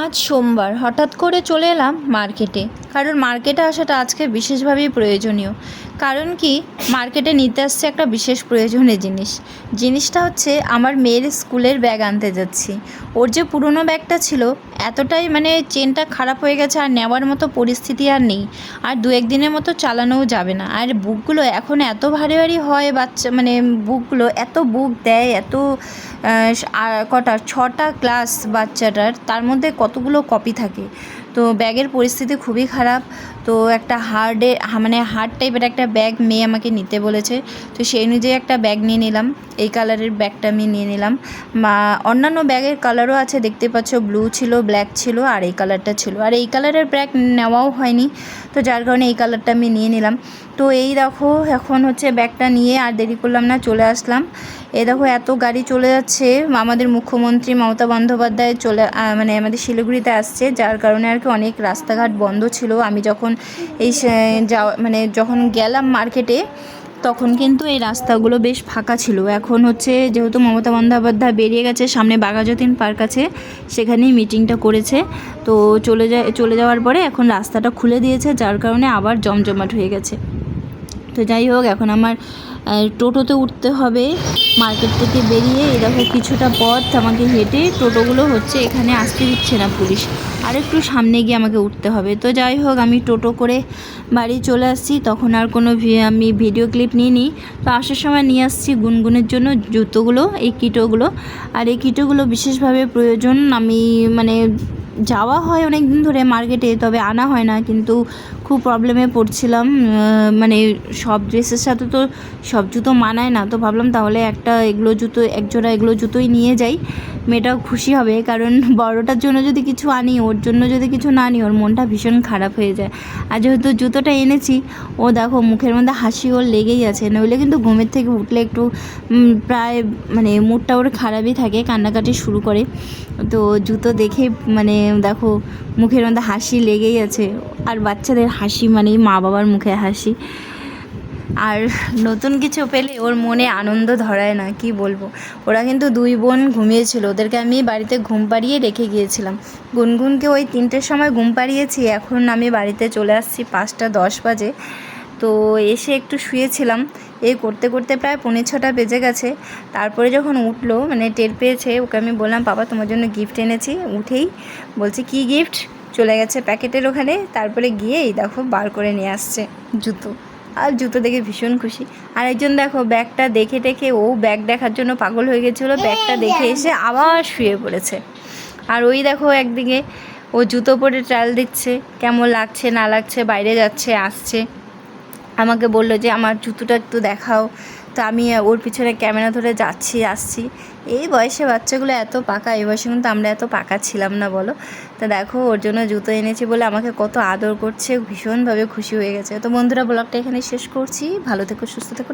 আজ সোমবার। হঠাৎ করে চলে এলাম মার্কেটে। কারণ মার্কেটে আসাটা আজকে বিশেষভাবেই প্রয়োজনীয়। কারণ কি? মার্কেটে নিতে আসছে একটা বিশেষ প্রয়োজনীয় জিনিস। জিনিসটা হচ্ছে আমার মেয়ের স্কুলের ব্যাগ আনতে যাচ্ছি। ওর যে পুরনো ব্যাগটা ছিল, এতটাই মানে চেনটা খারাপ হয়ে গেছে আর নেওয়ার মতো পরিস্থিতি আর নেই। আর দু এক দিনের মতো চালানোও যাবে না। আর বুকগুলো এখন এত ভারী ভারী হয় বাচ্চা মানে বুকগুলো, এত বুক দেয়, এত কটা, ছটা ক্লাস বাচ্চাটার, তার মধ্যে কতগুলো কপি থাকে। তো ব্যাগের পরিস্থিতি খুবই খারাপ। তো একটা হার্ডে মানে হার্ড টাইপের একটা ব্যাগ মেয়ে আমাকে নিতে বলেছে। তো সেই অনুযায়ী একটা ব্যাগ নিয়ে নিলাম। এই কালারের ব্যাগটা আমি নিয়ে নিলাম। অন্যান্য ব্যাগের কালারও আছে। দেখতে পাচ্ছ ব্লু ছিল ব্ল্যাক ছিল, আর এই কালারটা ছিল। আর এই কালারের ব্যাগ নেওয়াও হয়নি। তো যার কারণে এই কালারটা আমি নিয়ে নিলাম। তো এই দেখো, এখন হচ্ছে ব্যাগটা নিয়ে আর দেরি করলাম না, চলে আসলাম। এই দেখো, এত গাড়ি চলে যাচ্ছে। আমাদের মুখ্যমন্ত্রী মমতা বন্দ্যোপাধ্যায় চলে মানে আমাদের শিলিগুড়িতে আসছে। যার কারণে আর কি অনেক রাস্তাঘাট বন্ধ ছিল। আমি যখন এই যাওয়া মানে যখন গেলাম মার্কেটে তখন কিন্তু এই রাস্তাগুলো বেশ ফাঁকা ছিল। এখন হচ্ছে যেহেতু মমতা বন্দ্যোপাধ্যায় বেরিয়ে গেছে সামনে বাঘাযতীন পার্ক আছে, সেখানেই মিটিংটা করেছে। তো চলে যায়, চলে যাওয়ার পরে এখন রাস্তাটা খুলে দিয়েছে, যার কারণে আবার জমজমাট হয়ে গেছে। তো যাই হোক, এখন আমার টোটোতে উঠতে হবে। মার্কেট থেকে বেরিয়ে এরকম কিছুটা পথ আমাকে হেঁটে টোটোগুলো হচ্ছে এখানে আসতে দিচ্ছে না পুলিশ। আর একটু সামনে গিয়ে আমাকে উঠতে হবে। তো যাই হোক, আমি টোটো করে বাড়ি চলে আসছি। তখন আর কোনো আমি ভিডিও ক্লিপ নিইনি। তো আসার সময় নিয়ে আসছি গুনগুনের জন্য জুতোগুলো, এই কিটোগুলো। আর এই কিটোগুলো বিশেষভাবে প্রয়োজন। আমি মানে যাওয়া হয় অনেক দিন ধরে মার্কেটে, তবে আনা হয় না। কিন্তু খুব প্রবলেমে পড়ছিলাম। মানে সব ড্রেসের সাথে তো সব জুতো মানায় না। তো ভাবলাম তাহলে একটা এগুলো জুতো, একজোড়া এগুলো জুতোই নিয়ে যাই। মেয়েটাও খুশি হবে, কারণ বড়টার জন্য যদি কিছু আনি, ওর জন্য যদি কিছু না আনি, ওর মনটা ভীষণ খারাপ হয়ে যায়। আর যেহেতু জুতোটা এনেছি, ও দেখো মুখের মধ্যে হাসি ওর লেগেই আছে, নইলে কিন্তু ঘুমের থেকে উঠলে একটু প্রায় মানে মুডটা ওর খারাপই থাকে, কান্নাকাটি শুরু করে। তো জুতো দেখে মানে দেখো মুখের মধ্যে হাসি লেগেই আছে, আর বাচ্চাদের হাসি মানেই মা বাবার মুখে হাসি। আর নতুন কিছু পেলে ওর মনে আনন্দ ধরায় না, কি বলব? ওরা কিন্তু দুই বোন ঘুমিয়েছিল, ওদেরকে আমি বাড়িতে ঘুম পাড়িয়ে রেখে গিয়েছিলাম। গুনগুনকে ওই তিনটের সময় ঘুম পাড়িয়েছি, এখন আমি বাড়িতে চলে আসছি পাঁচটা দশ বাজে। তো এসে একটু শুয়েছিলাম, এই করতে করতে প্রায় পৌনে ছটা বেজে গেছে। তারপরে যখন উঠল মানে টের পেয়েছে, ওকে আমি বললাম বাবা তোমার জন্য গিফট এনেছি। উঠেই বলছে, কি গিফট চলে গেছে প্যাকেটের ওখানে, তারপরে গিয়েই দেখো বার করে নিয়ে আসছে জুতো। আর জুতো দেখে ভীষণ খুশি। আর একজন দেখো ব্যাগটা দেখে টেখে ও ব্যাগ দেখার জন্য পাগল হয়ে গেছিল। ব্যাগটা দেখে এসে আবার শুয়ে পড়েছে। আর ওই দেখো একদিকে ও জুতো পরে ট্রায়াল দিচ্ছে কেমন লাগছে না লাগছে বাইরে যাচ্ছে আসছে। আমাকে বলল যে আমার জুতোটা একটু দেখাও। তো আমি ওর পিছনে ক্যামেরা ধরে যাচ্ছি, আসছি। এই বয়সে বাচ্চাগুলো এত পাকা, এই বয়সে কিন্তু আমরা এত পাকা ছিলাম না, বলো? তা দেখো, ওর জন্য জুতো এনেছি বলে আমাকে কত আদর করছে, ভীষণভাবে খুশি হয়ে গেছে। তো বন্ধুরা, ব্লগটা এখানে শেষ করছি। ভালো থেকো, সুস্থ থেকো।